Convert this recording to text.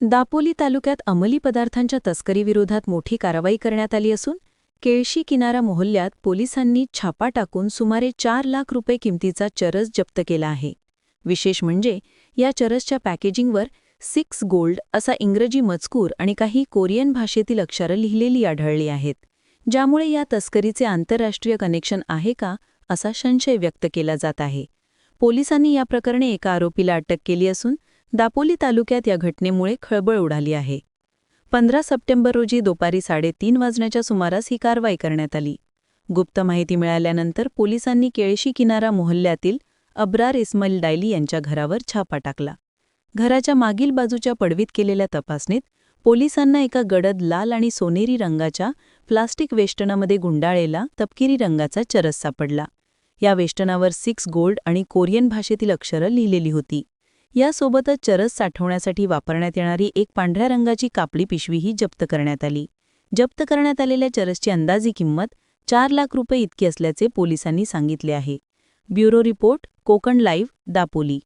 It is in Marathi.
दापोली तालुक्यात अंमली पदार्थांच्या तस्करीविरोधात मोठी कारवाई करण्यात आली असून केळशी किनारा मोहल्ल्यात पोलिसांनी छापा टाकून सुमारे चार लाख रुपये किमतीचा चरस जप्त केला आहे. विशेष म्हणजे या चरसच्या पॅकेजिंगवर सिक्स गोल्ड असा इंग्रजी मजकूर आणि काही कोरियन भाषेतील अक्षरं लिहिलेली आढळली आहेत ज्यामुळे या तस्करीचे आंतरराष्ट्रीय कनेक्शन आहे का असा संशय व्यक्त केला जात आहे. पोलिसांनी या प्रकरणी एका आरोपीला अटक केली असून दापोली तालुक्यात या घटनेमुळे खळबळ उडाली आहे. पंधरा सप्टेंबर रोजी दुपारी साडेतीन वाजण्याच्या सुमारास ही कारवाई करण्यात आली. गुप्त माहिती मिळाल्यानंतर पोलिसांनी केळशी किनारा मोहल्ल्यातील अब्रार इस्माईल डायली यांच्या घरावर छापा टाकला. घराच्या मागील बाजूच्या पडवीत केलेल्या तपासणीत पोलिसांना एका गडद लाल आणि सोनेरी रंगाच्या प्लास्टिक वेष्टनामध्ये गुंडाळलेला तपकिरी रंगाचा चरस सापडला. या वेष्टनावर सिक्स गोल्ड आणि कोरियन भाषेतील अक्षरं लिहिलेली होती. यासोबतच चरस साठवण्यासाठी वापरण्यात येणारी एक पांढऱ्या रंगाची कापडी पिशवीही जप्त करण्यात आली. जप्त करण्यात आलेल्या चरसची अंदाजी किंमत चार लाख रुपये इतकी असल्याचे पोलिसांनी सांगितले आहे. Bureau report Konkan live Dapoli.